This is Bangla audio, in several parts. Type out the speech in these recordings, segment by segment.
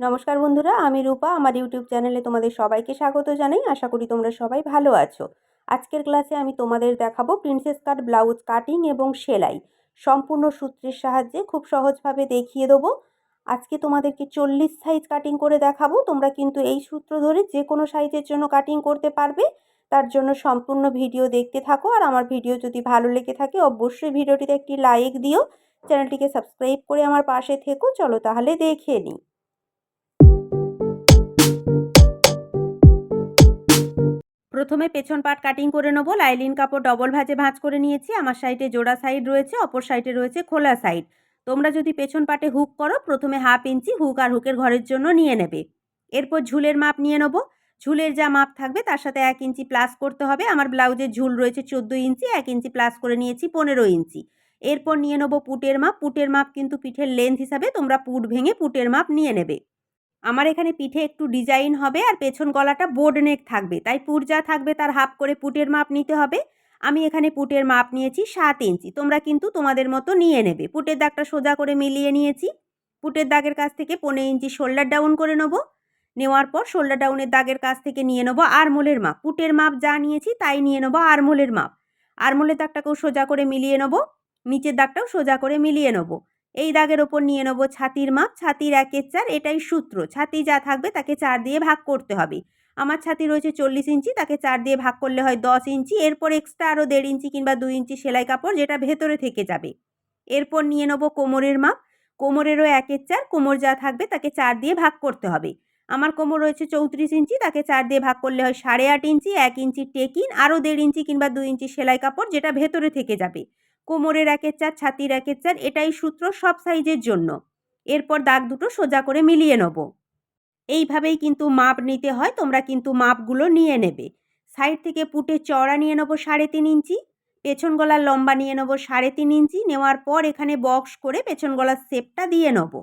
নমস্কার বন্ধুরা, আমি রূপা। আমার ইউটিউব চ্যানেলে তোমাদের সবাইকে স্বাগত জানাই। আশা করি তোমরা সবাই ভালো আছো। আজকের ক্লাসে আমি তোমাদের দেখাবো প্রিন্সেস কাট ব্লাউজ কাটিং এবং সেলাই। সম্পূর্ণ সূত্রের সাহায্যে খুব সহজভাবে দেখিয়ে দেবো। আজকে তোমাদেরকে চল্লিশ সাইজ কাটিং করে দেখাবো। তোমরা কিন্তু এই সূত্র ধরে যে কোনো সাইজের জন্য কাটিং করতে পারবে। তার জন্য সম্পূর্ণ ভিডিও দেখতে থাকো। আর আমার ভিডিও যদি ভালো লেগে থাকে, অবশ্যই ভিডিওটিতে একটি লাইক দিও। চ্যানেলটিকে সাবস্ক্রাইব করে আমার পাশে থেকো। চলো তাহলে দেখে নিই। প্রথমে পেছন পাট কাটিং করে নেব, লাইলিন কাপড় ডবল ভাজে ভাঁজ করে নিয়েছি, আমার সাইডে জোড়া সাইড রয়েছে, অপর সাইডে রয়েছে খোলা সাইড তোমরা যদি পেছন পাটে হুক করো, প্রথমে হাফ ইঞ্চি হুক আর হুকের ঘরের জন্য নিয়ে নেবে। এরপর ঝুলের মাপ নিয়ে নেব। ঝুলের যা মাপ থাকবে, তার সাথে এক ইঞ্চি প্লাস করতে হবে। আমার ব্লাউজের ঝুল রয়েছে চোদ্দ ইঞ্চি এক ইঞ্চি প্লাস করে নিয়েছি পনেরো ইঞ্চি এরপর নিয়ে নেব পুটের মাপ। পুটের মাপ কিন্তু পিঠের লেন্থ হিসাবে তোমরা পুট ভেঙে পুটের মাপ নিয়ে নেবে। আমার এখানে পিঠে একটু ডিজাইন হবে আর পেছন গলাটা বোর্ড নেক থাকবে। তাই যা থাকবে তার হাফ করে পুটের মাপ নিতে হবে। আমি এখানে পুটের মাপ নিয়েছি সাত ইঞ্চি। তোমরা কিন্তু তোমাদের মতো নিয়ে নেবে। পুটের দাগটা সোজা করে মিলিয়ে নিয়েছি। পুটের দাগের কাছ থেকে পনেরো ইঞ্চি শোল্ডার ডাউন করে নেব। নেওয়ার পর শোল্ডার ডাউনের দাগের কাছ থেকে নিয়ে নেব আরমোলের মাপ। পুটের মাপ যা নিয়েছি তাই নিয়ে নেব আরমোলের মাপ। আরমোলের দাগটাকেও সোজা করে মিলিয়ে নেব। নিচের দাগটাও সোজা করে মিলিয়ে নেব। এই দাগের ওপর নিয়ে নেব ছাতির মাপ, ছাতির একের চার, এটাই সূত্র। ছাতি যা থাকবে তাকে চার দিয়ে ভাগ করতে হবে। আমার ছাতি রয়েছে চল্লিশ ইঞ্চি, তাকে চার দিয়ে ভাগ করলে হয় দশ ইঞ্চি। এরপর এক্সট্রা আরও দেড় ইঞ্চি কিংবা দুই ইঞ্চি সেলাই কাপড় যেটা ভেতরে থেকে যাবে। এরপর নিয়ে নেব কোমরের মাপ। কোমরেরও একের চার, কোমর যা থাকবে তাকে চার দিয়ে ভাগ করতে হবে। আমার কোমর রয়েছে চৌত্রিশ ইঞ্চি, তাকে চার দিয়ে ভাগ করলে হয় সাড়ে আট ইঞ্চি, এক ইঞ্চি টেকিন আরও দেড় ইঞ্চি কিংবা দুই ইঞ্চি সেলাই কাপড় যেটা ভেতরে থেকে যাবে। কোমরের একের চার, ছাতির একের চার, এটাই সূত্র সব সাইজের জন্য। এরপর দাগ দুটো সোজা করে মিলিয়ে নেব। এইভাবেই কিন্তু মাপ নিতে হয়, তোমরা কিন্তু মাপগুলো নিয়ে নেবে। সাইড থেকে পুটে চড়া নিয়ে নেব সাড়ে তিন ইঞ্চি, পেছন গলার লম্বা নিয়ে নেব সাড়ে তিন ইঞ্চি, নেওয়ার পর এখানে বক্স করে পেছন গলার শেপটা দিয়ে নেব।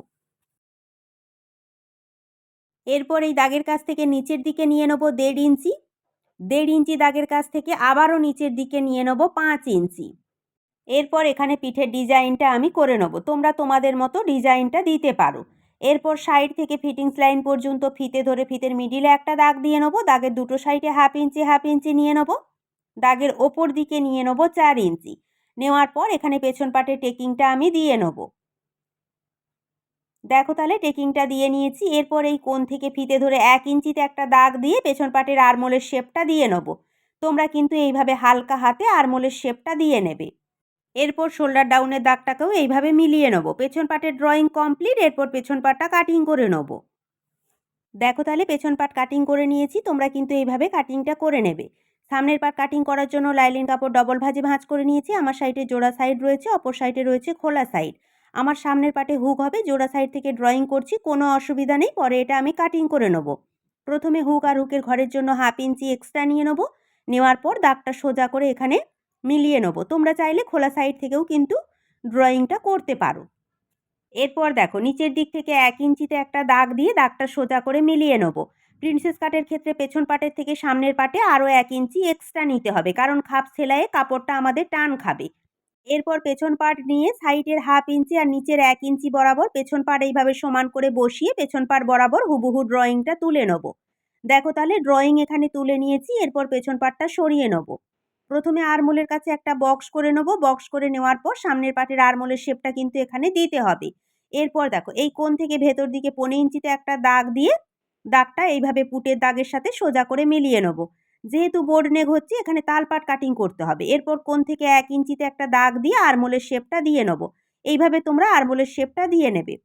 এরপর এই দাগের কাছ থেকে নিচের দিকে নিয়ে নেব দেড় ইঞ্চি দেড় ইঞ্চি দাগের কাছ থেকে আবারও নিচের দিকে নিয়ে নেব পাঁচ ইঞ্চি। এরপর এখানে পিঠের ডিজাইনটা আমি করে নেব। তোমরা তোমাদের মতো ডিজাইনটা দিতে পারো। এরপর সাইড থেকে ফিটিংস লাইন পর্যন্ত ফিতে ধরে ফিতের মিডিলে একটা দাগ দিয়ে নেব। দাগের দুটো সাইডে হাফ ইঞ্চি হাফ ইঞ্চি নিয়ে নেব। দাগের ওপর দিকে নিয়ে নেব চার ইঞ্চি নেওয়ার পর এখানে পেছন পাটের টেকিংটা আমি দিয়ে নেব। দেখো তাহলে টেকিংটা দিয়ে নিয়েছি। এরপর এই কোন থেকে ফিতে ধরে এক ইঞ্চিতে একটা দাগ দিয়ে পেছন পাটের আরমোলের শেপটা দিয়ে নেব। তোমরা কিন্তু এইভাবে হালকা হাতে আরমোলের শেপটা দিয়ে নেবে। এরপর শোল্ডার ডাউনের দাগটাকেও এইভাবে মিলিয়ে নেব। পেছন পাটের ড্রয়িং কমপ্লিট এরপর পেছন পাটটা কাটিং করে নেব। দেখো তাহলে পেছন পাট কাটিং করে নিয়েছি, তোমরা কিন্তু এইভাবে কাটিংটা করে নেবে। সামনের পাট কাটিং করার জন্য লাইলিন কাপড় ডবল ভাজে ভাঁজ করে নিয়েছি। আমার সাইডে জোড়া সাইড রয়েছে, অপর সাইডে রয়েছে খোলা সাইড আমার সামনের পাটে হুক হবে, জোড়া সাইড থেকে ড্রয়িং করছি, কোনো অসুবিধা নেই, পরে এটা আমি কাটিং করে নেব। প্রথমে হুক আর হুকের ঘরের জন্য হাফ ইঞ্চি এক্সট্রা নিয়ে নেব। নেওয়ার পর দাগটা সোজা করে এখানে মিলিয়ে নেব। তোমরা চাইলে খোলা সাইড থেকেও কিন্তু ড্রয়িংটা করতে পারো। এরপর দেখো, নিচের দিক থেকে এক ইঞ্চিতে একটা দাগ দিয়ে দাগটা সোজা করে মিলিয়ে নেব। প্রিন্সেস কাটের ক্ষেত্রে পেছন পাটের থেকে সামনের পাটে আরও এক ইঞ্চি এক্সট্রা নিতে হবে, কারণ খাপ সেলাইয়ে কাপড়টা আমাদের টান খাবে। এরপর পেছন পাট নিয়ে সাইডের হাফ ইঞ্চি আর নিচের এক ইঞ্চি বরাবর পেছন পাট এইভাবে সমান করে বসিয়ে পেছন পাট বরাবর হুবহু ড্রয়িংটা তুলে নেব। দেখো তাহলে ড্রয়িং এখানে তুলে নিয়েছি, এরপর পেছন পাটটা সরিয়ে নেব। প্রথমে আরমোলের কাছে একটা বক্স করে নেব। বক্স করে নেওয়ার পর সামনের পাটের আরমোলের শেপটা কিন্তু এখানে দিতে হবে। এরপর দেখো, এই কোণ থেকে ভেতর দিকে পনেরো ইঞ্চিতে একটা দাগ দিয়ে দাগটা এইভাবে পুটের দাগের সাথে সোজা করে মিলিয়ে নেব। যেহেতু বোর্ড নেক হচ্ছে, এখানে তালপাট কাটিং করতে হবে। এরপর কোণ থেকে এক ইঞ্চিতে একটা দাগ দিয়ে আরমোলের শেপটা দিয়ে নেব। এইভাবে তোমরা আরমোলের শেপটা দিয়ে নেবে।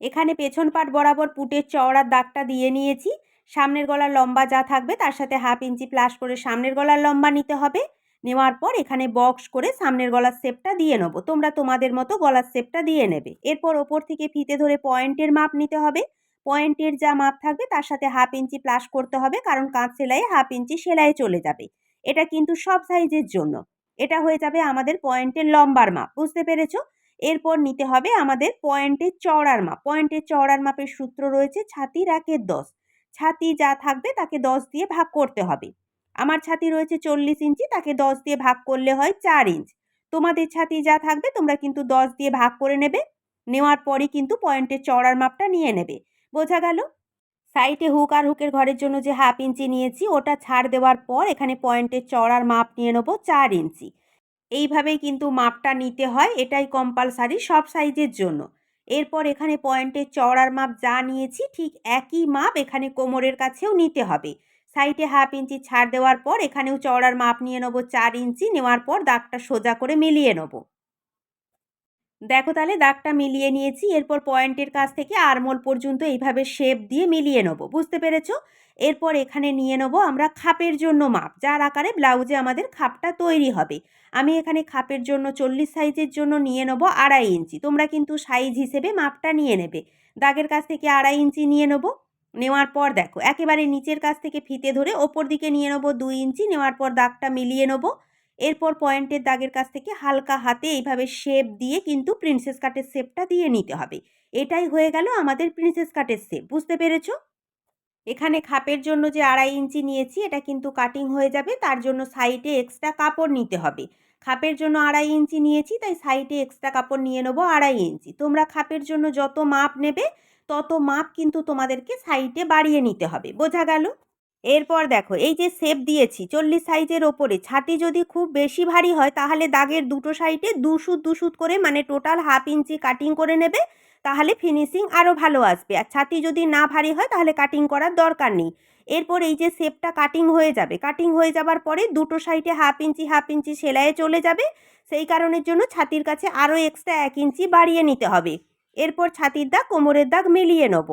এখানে পেছন পাট বরাবর পুটের চওড়ার দাগটা দিয়ে নিয়েছি। সামনের গলার লম্বা যা থাকবে, তার সাথে হাফ ইঞ্চি প্লাস করে সামনের গলার লম্বা নিতে হবে। নেওয়ার পর এখানে বক্স করে সামনের গলার শেপটা দিয়ে নেব। তোমরা তোমাদের মতো গলার শেপটা দিয়ে নেবে। এরপর ওপর থেকে ফিতে ধরে পয়েন্টের মাপ নিতে হবে। পয়েন্টের যা মাপ থাকবে তার সাথে হাফ ইঞ্চি প্লাস করতে হবে, কারণ কাঁচ সেলাইয়ে হাফ ইঞ্চি সেলাই চলে যাবে। এটা কিন্তু সব সাইজের জন্য। এটা হয়ে যাবে আমাদের পয়েন্টের লম্বার মাপ, বুঝতে পেরেছ? এরপর নিতে হবে আমাদের পয়েন্টের চওড়ার মাপ। পয়েন্টের চওড়ার মাপের সূত্র রয়েছে ছাতির একের দশ। ছাতি যা থাকবে তাকে দশ দিয়ে ভাগ করতে হবে। আমার ছাতি রয়েছে চল্লিশ ইঞ্চি, তাকে দশ দিয়ে ভাগ করলে হয় চার ইঞ্চ। তোমাদের ছাতি যা থাকবে, তোমরা কিন্তু দশ দিয়ে ভাগ করে নেবে। নেওয়ার পরই কিন্তু পয়েন্টের চড়ার মাপটা নিয়ে নেবে। বোঝা গেল? সাইডে হুক আর হুকের ঘরের জন্য যে হাফ ইঞ্চি নিয়েছি, ওটা ছাড় দেওয়ার পর এখানে পয়েন্টের চড়ার মাপ নিয়ে নেব চার ইঞ্চি। এইভাবেই কিন্তু মাপটা নিতে হয়, এটাই কম্পালসারি সব সাইজের জন্য। এরপর এখানে পয়েন্টের চওড়ার মাপ যা নিয়েছি, ঠিক একই মাপ এখানে কোমরের কাছেও নিতে হবে। সাইডে হাফ ইঞ্চি ছাড় দেওয়ার পর এখানেও চওড়ার মাপ নিয়ে নেব চার ইঞ্চি, নেওয়ার পর দাগটা সোজা করে মিলিয়ে নেব। দেখো তাহলে দাগটা মিলিয়ে নিয়েছি, এরপর পয়েন্টের কাছ থেকে আরমোল পর্যন্ত এইভাবে শেপ দিয়ে মিলিয়ে নেব, বুঝতে পেরেছ? এরপর এখানে নিয়ে নেব আমরা খাপের জন্য মাপ, যার আকারে ব্লাউজে আমাদের খাপটা তৈরি হবে। আমি এখানে খাপের জন্য চল্লিশ সাইজের জন্য নিয়ে নেব আড়াই ইঞ্চি, তোমরা কিন্তু সাইজ হিসেবে মাপটা নিয়ে নেবে। দাগের কাছ থেকে আড়াই ইঞ্চি নিয়ে নেব। নেওয়ার পর দেখো, একেবারে নিচের কাছ থেকে ফিতে ধরে ওপর দিকে নিয়ে নেব দুই ইঞ্চি, নেওয়ার পর দাগটা মিলিয়ে নেব। এরপর পয়েন্টের দাগের কাছ থেকে হালকা হাতে এইভাবে শেপ দিয়ে কিন্তু প্রিন্সেস কাটের শেপটা দিয়ে নিতে হবে। এটাই হয়ে গেল আমাদের প্রিন্সেস কাটের শেপ, বুঝতে পেরেছ? এখানে খাপের জন্য যে আড়াই ইঞ্চি নিয়েছি, এটা কিন্তু কাটিং হয়ে যাবে, তার জন্য সাইডে এক্সট্রা কাপড় নিতে হবে। খাপের জন্য আড়াই ইঞ্চি নিয়েছি, তাই সাইডে এক্সট্রা কাপড় নিয়ে নেব আড়াই ইঞ্চি। তোমরা খাপের জন্য যত মাপ নেবে তত মাপ কিন্তু তোমাদেরকে সাইডে বাড়িয়ে নিতে হবে। বোঝা গেল? এরপর দেখো, এই যে শেপ দিয়েছি, চল্লিশ সাইজের ওপরে, ছাতি যদি খুব বেশি ভারী হয়, তাহলে দাগের দুটো সাইডে দুশুদ দুশুদ করে মানে টোটাল হাফ ইঞ্চি কাটিং করে নেবে, তাহলে ফিনিশিং আরও ভালো আসবে। আর ছাতি যদি না ভারী হয়, তাহলে কাটিং করার দরকার নেই। এরপর এই যে শেপটা কাটিং হয়ে যাবে কাটিং হয়ে যাবার পরে দুটো সাইডে হাফ ইঞ্চি হাফ ইঞ্চি সেলাইয়ে চলে যাবে, সেই কারণের জন্য ছাতির কাছে আরও এক্সট্রা এক ইঞ্চি বাড়িয়ে নিতে হবে। এরপর ছাতির দাগ, কোমরের দাগ মিলিয়ে নেব।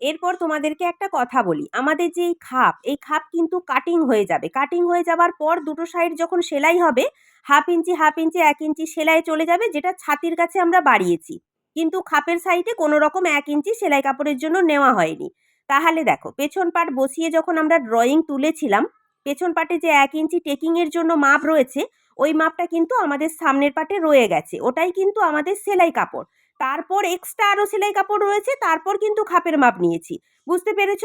এরপর তোমাদেরকে একটা কথা বলি। আমাদের যে এই খাপ এই খাপ কিন্তু কাটিং হয়ে যাবে। কাটিং হয়ে যাবার পর দুটো সাইড যখন সেলাই হবে হাফ ইঞ্চি হাফ ইঞ্চি এক ইঞ্চি সেলাই চলে যাবে, যেটা ছাতির কাছে আমরা বাড়িয়েছি। কিন্তু খাপের সাইডে কোনো রকম এক ইঞ্চি সেলাই কাপড়ের জন্য নেওয়া হয়নি। তাহলে দেখো, পেছন পাট বসিয়ে যখন আমরা ড্রয়িং তুলেছিলাম, পেছন পাটে যে এক ইঞ্চি টেকিংয়ের জন্য মাপ রয়েছে, ওই মাপটা কিন্তু আমাদের সামনের পাটে রয়ে গেছে। ওটাই কিন্তু আমাদের সেলাই কাপড়। তারপর এক্সট্রা আরও সেলাই কাপড় রয়েছে, তারপর কিন্তু খাপের মাপ নিয়েছি। বুঝতে পেরেছ?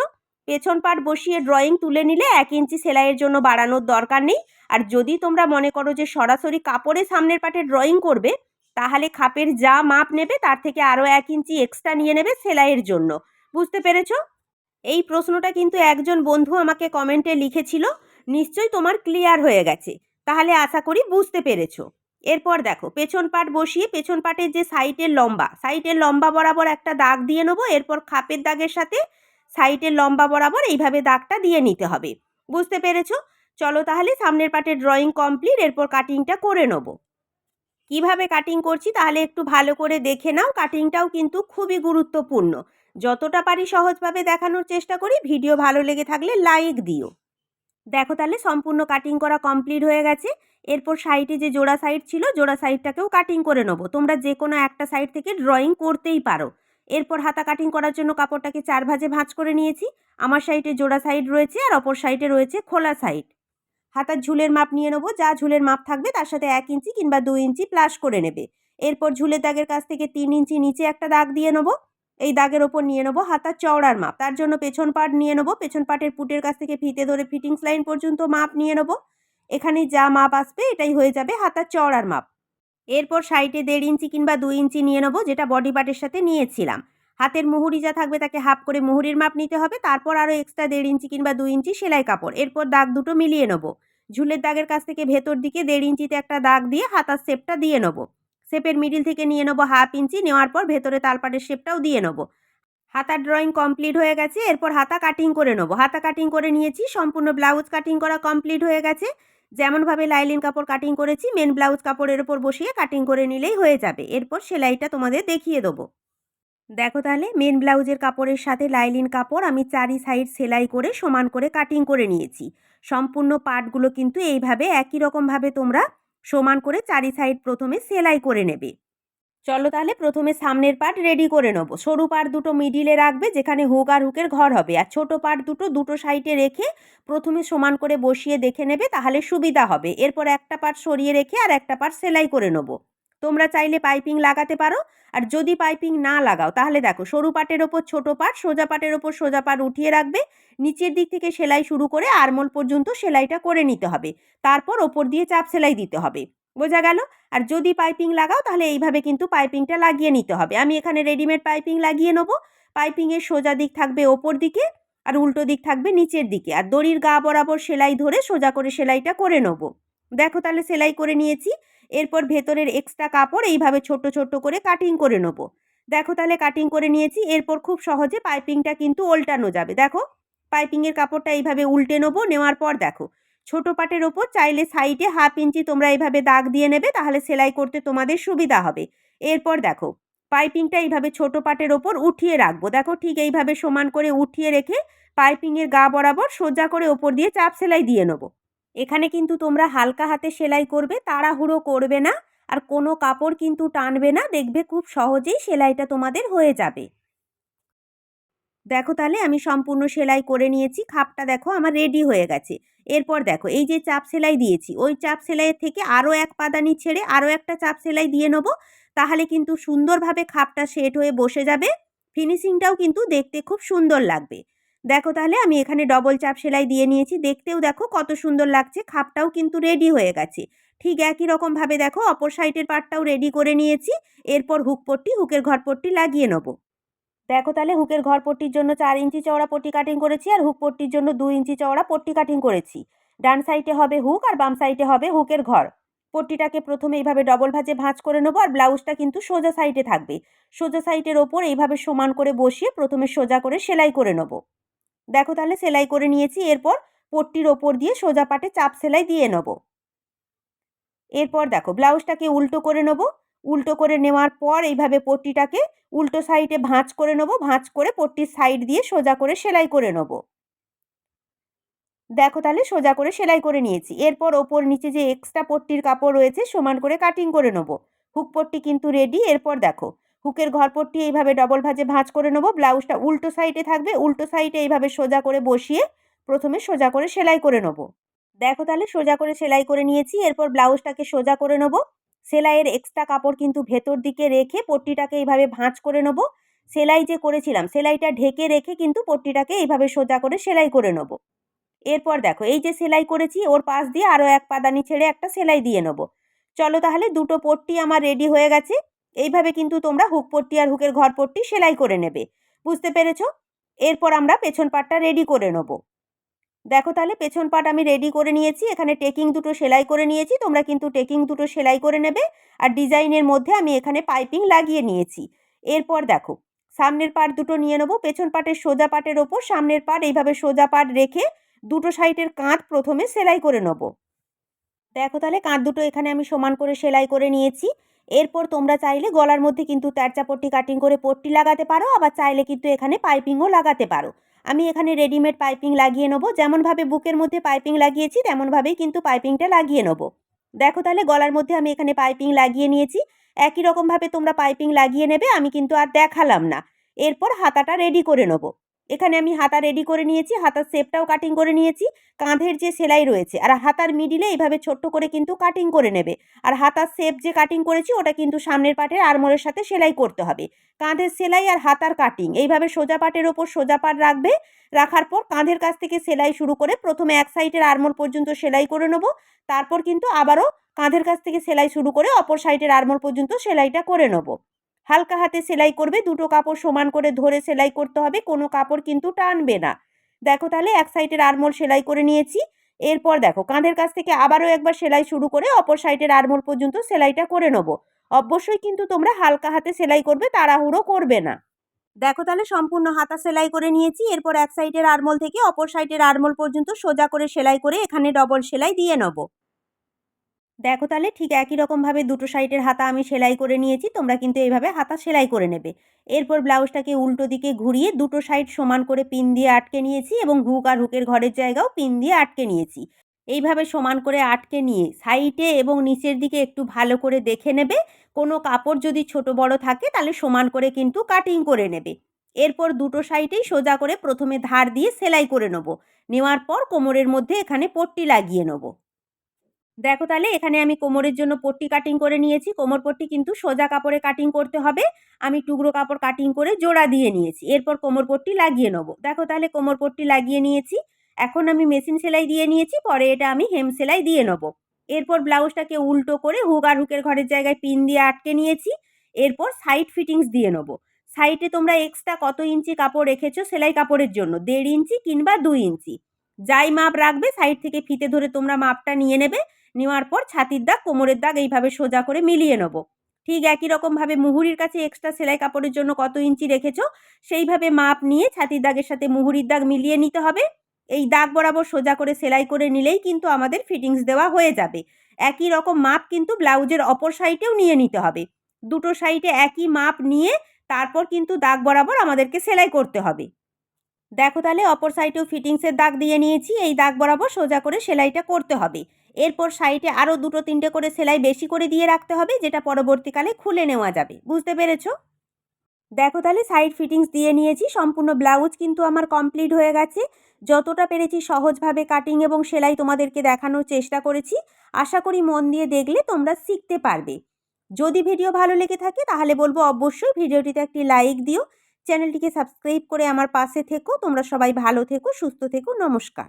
পেছন পাট বসিয়ে ড্রয়িং তুলে নিলে এক ইঞ্চি সেলাইয়ের জন্য বাড়ানোর দরকার নেই। আর যদি তোমরা মনে করো যে সরাসরি কাপড়ে সামনের পাটে ড্রয়িং করবে, তাহলে খাপের যা মাপ নেবে তার থেকে আরও এক ইঞ্চি এক্সট্রা নিয়ে নেবে সেলাইয়ের জন্য। বুঝতে পেরেছ? এই প্রশ্নটা কিন্তু একজন বন্ধু আমাকে কমেন্টে লিখেছিল। নিশ্চয়ই তোমার ক্লিয়ার হয়ে গেছে। তাহলে আশা করি বুঝতে পেরেছ। এরপর দেখো, পেছন পাট বসিয়ে পেছন পাটের যে সাইটের লম্বা সাইটের লম্বা বরাবর একটা দাগ দিয়ে নেব, এরপর খাপের দাগের সাথে সাইটের লম্বা বরাবর এইভাবে দাগটা দিয়ে নিতে হবে। বুঝতে পেরেছ? চলো তাহলে সামনের পাটের ড্রয়িং কমপ্লিট এরপর কাটিংটা করে নেব। কীভাবে কাটিং করছি তাহলে একটু ভালো করে দেখে নাও কাটিংটাও কিন্তু খুবই গুরুত্বপূর্ণ। যতটা পারি সহজভাবে দেখানোর চেষ্টা করি, ভিডিও ভালো লেগে থাকলে লাইক দিও। দেখো তাহলে সম্পূর্ণ কাটিং করা কমপ্লিট হয়ে গেছে। এরপর সাইডে যে জোড়া সাইড ছিল, জোড়া সাইডটাকেও কাটিং করে নেব। তোমরা যে কোনো একটা সাইড থেকে ড্রয়িং করতেই পারো। এরপর হাতা কাটিং করার জন্য কাপড়টাকে চার ভাজে ভাঁজ করে নিয়েছি। আমার সাইডে জোড়া সাইড রয়েছে আর অপর সাইডে রয়েছে খোলা সাইড হাতার ঝুলের মাপ নিয়ে নেব। যা ঝুলের মাপ থাকবে তার সাথে এক ইঞ্চি কিংবা দুই ইঞ্চি প্লাস করে নেবে। এরপর ঝুলের দাগের কাছ থেকে তিন ইঞ্চি নিচে একটা দাগ দিয়ে নেব। এই দাগের ওপর নিয়ে নেব হাতার চওড়ার মাপ। তার জন্য পেছন পাট নিয়ে নেব। পেছন পাটের পুটের কাছ থেকে ফিতে ধরে ফিটিংস লাইন পর্যন্ত মাপ নিয়ে নেব। এখানে যা মাপ আসবে এটাই হয়ে যাবে হাতার চওড়ার মাপ। এরপর সাইডে দেড় ইঞ্চি কিংবা দুই ইঞ্চি নিয়ে নেব, যেটা বডি পার্টের সাথে নিয়েছিলাম। হাতের মুহুরি যা থাকবে তাকে হাফ করে মুহুরির মাপ নিতে হবে, তারপর আরও এক্সট্রা দেড় ইঞ্চি কিংবা দুই ইঞ্চি সেলাই কাপড়। এরপর দাগ দুটো মিলিয়ে নেব। ঝুলের দাগের কাছ থেকে ভেতর দিকে দেড় ইঞ্চিতে একটা দাগ দিয়ে হাতার শেপটা দিয়ে নেব। শেপের মিডিল থেকে নিয়ে নেব হাফ ইঞ্চি, নেওয়ার পর ভেতরে তালপাটের শেপটাও দিয়ে নেব। হাতার ড্রয়িং কমপ্লিট হয়ে গেছে, এরপর হাতা কাটিং করে নেব। হাতা কাটিং করে নিয়েছি, সম্পূর্ণ ব্লাউজ কাটিং করা কমপ্লিট হয়ে গেছে। যেমনভাবে লাইলিন কাপড় কাটিং করেছি মেন ব্লাউজ কাপড়ের ওপর বসিয়ে কাটিং করে নিলেই হয়ে যাবে। এরপর সেলাইটা তোমাদের দেখিয়ে দেবো। দেখো তাহলে মেন ব্লাউজের কাপড়ের সাথে লাইলিন কাপড় আমি চারি সাইড সেলাই করে সমান করে কাটিং করে নিয়েছি। সম্পূর্ণ পার্টগুলো কিন্তু এইভাবে একই রকমভাবে তোমরা সমান করে চারি সাইড প্রথমে সেলাই করে নেবে। চলো তাহলে প্রথমে সামনের পার্ট রেডি করে নেব। সরু পার্ট দুটো মিডিলে রাখবে, যেখানে হুক আর হুকের ঘর হবে। আর ছোট পার্ট দুটো দুটো সাইডে রেখে প্রথমে সমান করে বসিয়ে দেখে নেবে, তাহলে সুবিধা হবে। এরপর একটা পার্ট সরিয়ে রেখে আর একটা পার্ট সেলাই করে নেব। তোমরা চাইলে পাইপিং লাগাতে পারো। আর যদি পাইপিং না লাগাও, তাহলে দেখো, সরু পাটের ওপর ছোটো পাট সোজা পাটের ওপর সোজা পাট উঠিয়ে রাখবে। নিচের দিক থেকে সেলাই শুরু করে আরমোল পর্যন্ত সেলাইটা করে নিতে হবে। তারপর ওপর দিয়ে চাপ সেলাই দিতে হবে। বোঝা গেল? আর যদি পাইপিং লাগাও, তাহলে এইভাবে কিন্তু পাইপিংটা লাগিয়ে নিতে হবে। আমি এখানে রেডিমেড পাইপিং লাগিয়ে নেব। পাইপিংয়ের সোজা দিক থাকবে ওপর দিকে, আর উল্টো দিক থাকবে নিচের দিকে। আর দড়ির গা বরাবর সেলাই ধরে সোজা করে সেলাইটা করে নেব। দেখো তাহলে সেলাই করে নিয়েছি। এরপর ভেতরের এক্সট্রা কাপড় এইভাবে ছোট ছোট করে কাটিং করে নেব। দেখো তাহলে কাটিং করে নিয়েছি। এরপর খুব সহজে পাইপিংটা কিন্তু উল্টানো যাবে। দেখো পাইপিংয়ের কাপড়টা এইভাবে উল্টে নেব। নেওয়ার পর দেখো ছোটো পাটের ওপর চাইলে সাইডে হাফ ইঞ্চি তোমরা এইভাবে দাগ দিয়ে নেবে, তাহলে সেলাই করতে তোমাদের সুবিধা হবে। এরপর দেখো, পাইপিংটা এইভাবে ছোট পাটের ওপর উঠিয়ে রাখব। দেখো ঠিক এইভাবে সমান করে উঠিয়ে রেখে পাইপিংয়ের গা বরাবর সোজা করে ওপর দিয়ে চাপ সেলাই দিয়ে নেব। এখানে কিন্তু তোমরা হালকা হাতে সেলাই করবে, তাড়াহুড়ো করবে না আর কোনো কাপড় কিন্তু টানবে না। দেখবে খুব সহজেই সেলাইটা তোমাদের হয়ে যাবে। দেখো তাহলে আমি সম্পূর্ণ সেলাই করে নিয়েছি, খাপটা দেখো আমার রেডি হয়ে গেছে। এরপর দেখো, এই যে চাপ সেলাই দিয়েছি, ওই চাপ সেলাইয়ের থেকে আরও এক পাদানি ছেড়ে আরও একটা চাপ সেলাই দিয়ে নেব। তাহলে কিন্তু সুন্দরভাবে খাপটা সেট হয়ে বসে যাবে, ফিনিশিংটাও কিন্তু দেখতে খুব সুন্দর লাগবে। দেখো তাহলে আমি এখানে ডবল চাপ সেলাই দিয়ে নিয়েছি, দেখতেও দেখো কত সুন্দর লাগছে, খাপটাও কিন্তু রেডি হয়ে গেছে। ঠিক একই রকমভাবে দেখো, অপর সাইডের পার্টটাও রেডি করে নিয়েছি, এরপর হুক পট্টি হুকের ঘর পট্টি লাগিয়ে নেব। দেখো তাহলে হুকের ঘর পট্টির জন্য চার ইঞ্চি চওড়া পট্টি কাটিং করেছি আর হুক পট্টির জন্য দুই ইঞ্চি চওড়া পট্টি কাটিং করেছি। ডান সাইডে হবে হুক আর বাম সাইডে হবে হুকের ঘর। পট্টিটাকে প্রথমে এইভাবে ডবল ভাজে ভাঁজ করে নেব আর ব্লাউজটা কিন্তু সোজা সাইডে থাকবে। সোজা সাইডের ওপর এইভাবে সমান করে বসিয়ে প্রথমে সোজা করে সেলাই করে নেব। দেখো তাহলে সেলাই করে নিয়েছি, এরপর পট্টির ওপর দিয়ে সোজা পাটে চাপ সেলাই দিয়ে নেব। এরপর দেখো ব্লাউজটাকে উল্টো করে নেব। উল্টো করে নেওয়ার পর এইভাবে পট্টিটাকে উল্টো সাইডে ভাঁজ করে নেব, ভাঁজ করে পট্টির সাইড দিয়ে সোজা করে সেলাই করে নেব। দেখো তাহলে সোজা করে সেলাই করে নিয়েছি। এরপর ওপর নিচে যে এক্সট্রা পট্টির কাপড় রয়েছে সমান করে কাটিং করে নেব। হুক পট্টি কিন্তু রেডি এরপর দেখো হুকের ঘর পট্টি এইভাবে ডবল ভাজে ভাঁজ করে নেব, ব্লাউজটা উল্টো সাইডে থাকবে, উল্টো সাইডে এইভাবে সোজা করে বসিয়ে প্রথমে সোজা করে সেলাই করে নেব। দেখো তাহলে সোজা করে সেলাই করে নিয়েছি, এরপর ব্লাউজটাকে সোজা করে নেব। সেলাইয়ের এক্সট্রা কাপড় কিন্তু ভেতর দিকে রেখে পট্টিটাকে এইভাবে ভাঁজ করে নেব। সেলাই যে করেছিলাম, সেলাইটা ঢেকে রেখে কিন্তু পট্টিটাকে এইভাবে সোজা করে সেলাই করে নেব। এরপর দেখো, এই যে সেলাই করেছি, ওর পাশ দিয়ে আরও এক পাদানি ছেড়ে একটা সেলাই দিয়ে নেব। চলো তাহলে দুটো পট্টি আমার রেডি হয়ে গেছে। এইভাবে কিন্তু তোমরা হুক পট্টি আর হুকের ঘর পট্টি সেলাই করে নেবে। বুঝতে পেরেছ? এরপর আমরা পেছন পাটটা রেডি করে নেব। দেখো তাহলে পেছন পাট আমি রেডি করে নিয়েছি, এখানে টেকিং দুটো সেলাই করে নিয়েছি, তোমরা কিন্তু টেকিং দুটো সেলাই করে নেবে, আর ডিজাইনের মধ্যে আমি এখানে পাইপিং লাগিয়ে নিয়েছি। এরপর দেখো, সামনের পাট দুটো নিয়ে নেব, পেছন পাটের সোজা পাটের ওপর, সামনের পাট এইভাবে সোজা পাট রেখে দুটো সাইডের কাঁধ প্রথমে সেলাই করে নেব। দেখো তাহলে কাঁধ দুটো এখানে আমি সমান করে সেলাই করে নিয়েছি, এরপর তোমরা চাইলে গলার মধ্যে কিন্তু তেরচা পট্টি কাটিং করে পট্টি লাগাতে পারো, আবার চাইলে কিন্তু এখানে পাইপিংও লাগাতে পারো। আমি এখানে রেডিমেড পাইপিং লাগিয়ে নেব। যেমনভাবে বুকের মধ্যে পাইপিং লাগিয়েছি, তেমনভাবেই কিন্তু পাইপিংটা লাগিয়ে নেব। দেখো তাহলে গলার মধ্যে আমি এখানে পাইপিং লাগিয়ে নিয়েছি। একই রকমভাবে তোমরা পাইপিং লাগিয়ে নেবে, আমি কিন্তু আর দেখালাম না। এরপর হাতাটা রেডি করে নেব। এখানে আমি হাতা রেডি করে নিয়েছি, হাতার শেপটাও কাটিং করে নিয়েছি, কাঁধের যে সেলাই রয়েছে, আর হাতার মিডিলে এইভাবে ছোট্ট করে কিন্তু কাটিং করে নেবে, আর হাতার শেপ যে কাটিং করেছি ওটা কিন্তু সামনের পাটের আরমোলের সাথে সেলাই করতে হবে, কাঁধের সেলাই আর হাতার কাটিং এইভাবে সোজা পাটের ওপর সোজা পাট রাখবে, রাখার পর কাঁধের কাছ থেকে সেলাই শুরু করে প্রথমে এক সাইডের আরমোল পর্যন্ত সেলাই করে নেব, তারপর কিন্তু আবারও কাঁধের কাছ থেকে সেলাই শুরু করে অপর সাইডের আরমোল পর্যন্ত সেলাইটা করে নেব। হালকা হাতে সেলাই করবে, দুটো কাপড় সমান করে ধরে সেলাই করতে হবে, কোনো কাপড় কিন্তু টানবে না। দেখো তাহলে এক সাইডের আরমোল সেলাই করে নিয়েছি, এরপর দেখো কাঁধের কাছ থেকে আবারও একবার সেলাই শুরু করে অপর সাইডের আরমোল পর্যন্ত সেলাইটা করে নেব। অবশ্যই কিন্তু তোমরা হালকা হাতে সেলাই করবে, তাড়াহুড়ো করবে না। দেখো তাহলে সম্পূর্ণ হাতা সেলাই করে নিয়েছি, এরপর এক সাইডের আরমোল থেকে অপর সাইডের আরমোল পর্যন্ত সোজা করে সেলাই করে এখানে ডবল সেলাই দিয়ে নেব। দেখো তাহলে ঠিক একই রকমভাবে দুটো সাইডের হাতা আমি সেলাই করে নিয়েছি, তোমরা কিন্তু এইভাবে হাতা সেলাই করে নেবে। এরপর ব্লাউজটাকে উল্টো দিকে ঘুরিয়ে দুটো সাইড সমান করে পিন দিয়ে আটকে নিয়েছি এবং হুক আর হুকের ঘরের জায়গাও পিন দিয়ে আটকে নিয়েছি। এইভাবে সমান করে আটকে নিয়ে সাইডে এবং নিচের দিকে একটু ভালো করে দেখে নেবে, কোনো কাপড় যদি ছোট বড় থাকে তাহলে সমান করে কিন্তু কাটিং করে নেবে। এরপর দুটো সাইডেই সোজা করে প্রথমে ধার দিয়ে সেলাই করে নেব, নেওয়ার পর কোমরের মধ্যে এখানে পট্টি লাগিয়ে নেব। দেখো তাহলে, এখানে আমি কোমরের জন্য পট্টি কাটিং করে নিয়েছি। কোমর পট্টি কিন্তু সোজা কাপড়ে কাটিং করতে হবে। আমি টুকরো কাপড় কাটিং করে জোড়া দিয়ে নিয়েছি। এরপর কোমর পট্টি লাগিয়ে নেব। দেখো তাহলে, কোমর পট্টি লাগিয়ে নিয়েছি। এখন আমি মেশিন সেলাই দিয়ে নিয়েছি। পরে এটা আমি হেম সেলাই দিয়ে নেব। এরপর ব্লাউজটাকে উল্টো করে হুক আর হুকের ঘরের জায়গায় পিন দিয়ে আটকে নিয়েছি। এরপর সাইড ফিটিংস দিয়ে নেব। সাইডে তোমরা এক্সট্রা কত ইঞ্চি কাপড় রেখেছো? সেলাই কাপড়ের জন্য। দেড় ইঞ্চি কিংবা দুই ইঞ্চি। যাই মাপ রাখবে সাইড থেকে ফিতে ধরে তোমরা মাপটা নিয়ে নেবে, নেওয়ার পর ছাতির দাগ, কোমরের দাগ এইভাবে সোজা করে মিলিয়ে নেব। ঠিক একই রকমভাবে মুহুরির কাছে এক্সট্রা সেলাই কাপড়ের জন্য কত ইঞ্চি রেখেছো, সেইভাবে মাপ নিয়ে ছাতির দাগের সাথে মুহুরির দাগ মিলিয়ে নিতে হবে। এই দাগ বরাবর সোজা করে সেলাই করে নিলেই কিন্তু আমাদের ফিটিংস দেওয়া হয়ে যাবে। একই রকম মাপ কিন্তু ব্লাউজের অপর সাইডেও নিয়ে নিতে হবে। দুটো সাইডে একই মাপ নিয়ে তারপর কিন্তু দাগ বরাবর আমাদেরকে সেলাই করতে হবে। দেখো তাহলে অপর সাইডেও ফিটিংসের দাগ দিয়ে নিয়েছি, এই দাগ বরাবর সোজা করে সেলাইটা করতে হবে। এরপর সাইডে আরও দুটো তিনটে করে সেলাই বেশি করে দিয়ে রাখতে হবে, যেটা পরবর্তীকালে খুলে নেওয়া যাবে। বুঝতে পেরেছ? দেখো তাহলে সাইড ফিটিংস দিয়ে নিয়েছি, সম্পূর্ণ ব্লাউজ কিন্তু আমার কমপ্লিট হয়ে গেছে। যতটা পেরেছি সহজভাবে কাটিং এবং সেলাই তোমাদেরকে দেখানোর চেষ্টা করেছি। আশা করি মন দিয়ে দেখলে তোমরা শিখতে পারবে। যদি ভিডিও ভালো লেগে থাকে তাহলে বলব অবশ্যই ভিডিওটিতে একটি লাইক দিও। চ্যানেলটিকে সাবস্ক্রাইব করে আমার পাশে থেকো। তোমরা সবাই ভালো থেকো সুস্থ থেকো। নমস্কার।